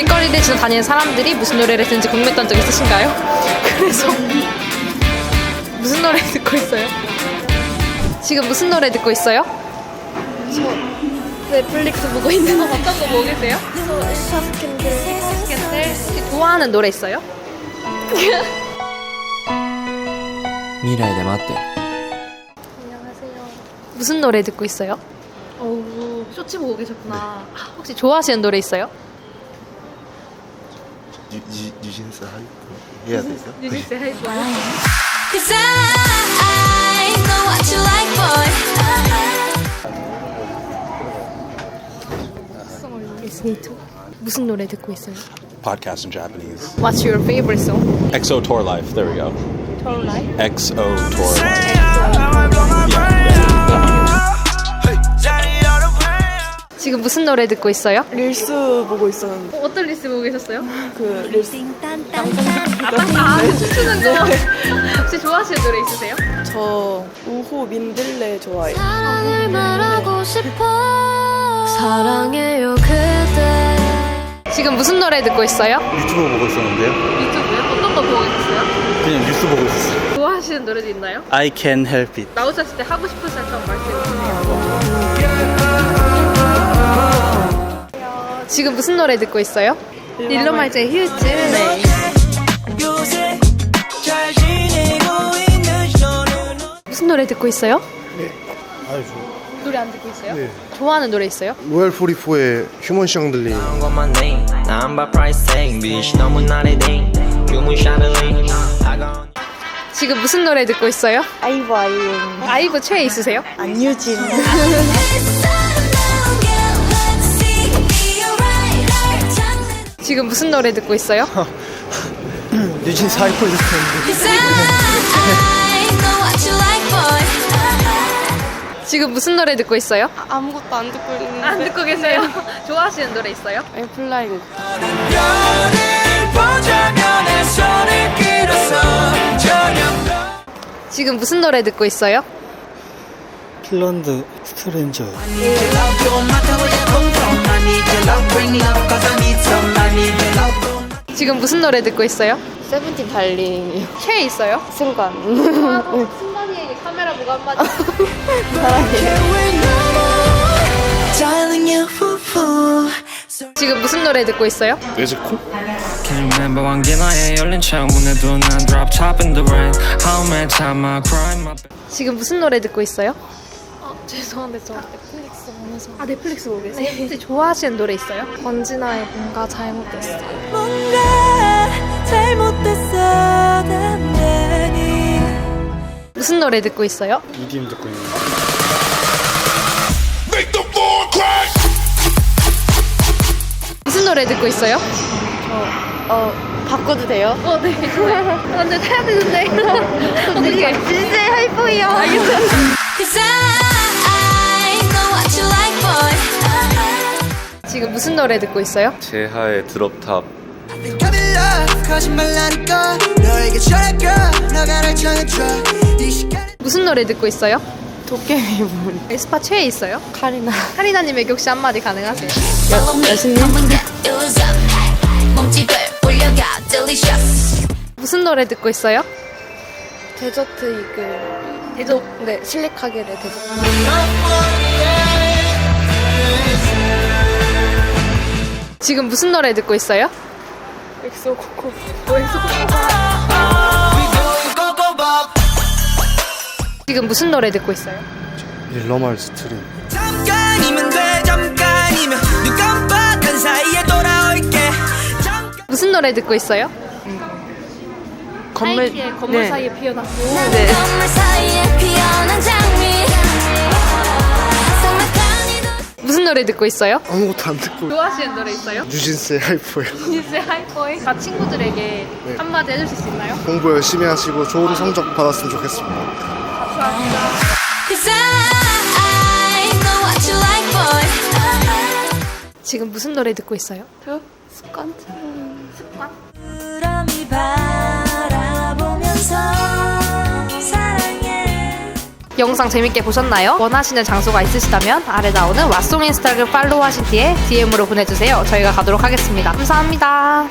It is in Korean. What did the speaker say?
길거리를 지나 다니는 사람들이 무슨 노래를 듣는지 궁금했던 적 있으신가요? 그래서 무슨 노래 듣고 있어요? 지금 무슨 노래 듣고 있어요? 넷플릭스 보고 있는 어떤 거 보고 계세요? 저 스캔들 스캔들 혹시 좋아하는 노래 있어요? 未来で待って 안녕하세요 무슨 노래 듣고 있어요? 어우 쇼츠 보고 계셨구나. 아, 혹시 좋아하시는 노래 있어요? 유, 유, 유진스 하이프 해야 돼요? 유진스 하이브. Cause I know what you like, boy. 무슨 노래 듣고 있어요? podcast in Japanese. What's your favorite song? XO Tour Life. There we go. Tour Life. XO Tour Life. 지금 무슨 노래 듣고 있어요? 릴스 보고 있었는데 어 떤 리스 보고 계셨어요? 그 릴스 아, 춤추는 거. 혹시 좋아하시는 노래 있으세요? 저 우호 민들레 좋아해요. 사랑을 말하고 싶어. 사랑해요, 그대. 지금 무슨 노래 듣고 있어요? 유튜브 보고 있었는데요? 유튜브요? 어떤 거 보고 계셨어요? 그냥 뉴스 보고 있었어요. 좋아하시는 노래도 있나요? I can help it. 나오셨을 때 하고 싶으신 한 말씀해 주세요. 지금 무슨 노래 듣고 있어요? 릴로말즈의 휴즈. 네. 무슨 노래 듣고 있어요? 아주 노래 안 듣고 있어요? 좋아하는 노래 있어요? 로얄 44의 휴먼 샹들리 지금 무슨 노래 듣고 있어요? 아이브 아이엠 아이브 최애 있으세요? 안유진 지금 무슨 노래 듣고 있어요? like, boy. 지금 무슨 노래 듣고 있어요? 아무것도 안 듣고 있는데 안 듣고 계세요? 좋아하시는 노래 있어요? 애플라잉 지금 무슨 노래 듣고 있어요? 핀란드 스트레인저 지금 무슨 노래 듣고 있어요? 세븐틴 달링이요 최애 있어요? 순간 순간이에게 카메라 보고 한마디. 지금 무슨 노래 듣고 있어요? 뇌즈코? Can you remember 왕기나에 열린 창문에도 난 drop top in the rain How many time I cry my 지금 무슨 노래 듣고 있어요? 죄송한데 저 넷플릭스 보면서 아 넷플릭스 보고 계세요? 혹시 좋아하시는 노래 있어요? 권진아의 뭔가 잘못됐어 무슨 노래 듣고 있어요? EDM 듣고 있는 무슨 노래 듣고 있어요? 어 바꿔도 돼요? 어, 네. 근데 타야 되는데. 어떻게? 진짜 하이포이요 Cause I 지금 무슨 노래 듣고 있어요? 제하의 드롭탑 무슨 노래 듣고 있어요? 도깨비 머리 에스파 최애 있어요? 카리나 카리나님에게 혹시 한마디 가능하세요? 여신님. 올려가 delicious. 무슨 노래 듣고 있어요? 데저트 이글 대조. 네 실리카겔의 데저트 지금 무슨 노래 듣고 있어요? 엑소 코코 지금 무슨 노래 듣고 있어요? 릴러말 스트림 잠깐이면 돼 잠깐이면 눈 깜빡한 사이에 돌아올게 잠깐 무슨 노래 듣고 있어요? 건물 건물 네. 사이에 피어났고. 건 노래 듣고 있어요? 아무것도 안 듣고 좋아하시는 노래 있어요? 유진스의 하이프예요 뉴스 하이퍼의 다 친구들에게 한마디 해주실 수 있나요? 공부 열심히 하시고 좋은 성적 받았으면 좋겠습니다 boy. 지금 무슨 노래 듣고 있어요? 습관 바라 영상 재밌게 보셨나요? 원하시는 장소가 있으시다면 아래 나오는 왓송 인스타그램 팔로우 하신 뒤에 DM으로 보내주세요. 저희가 가도록 하겠습니다. 감사합니다.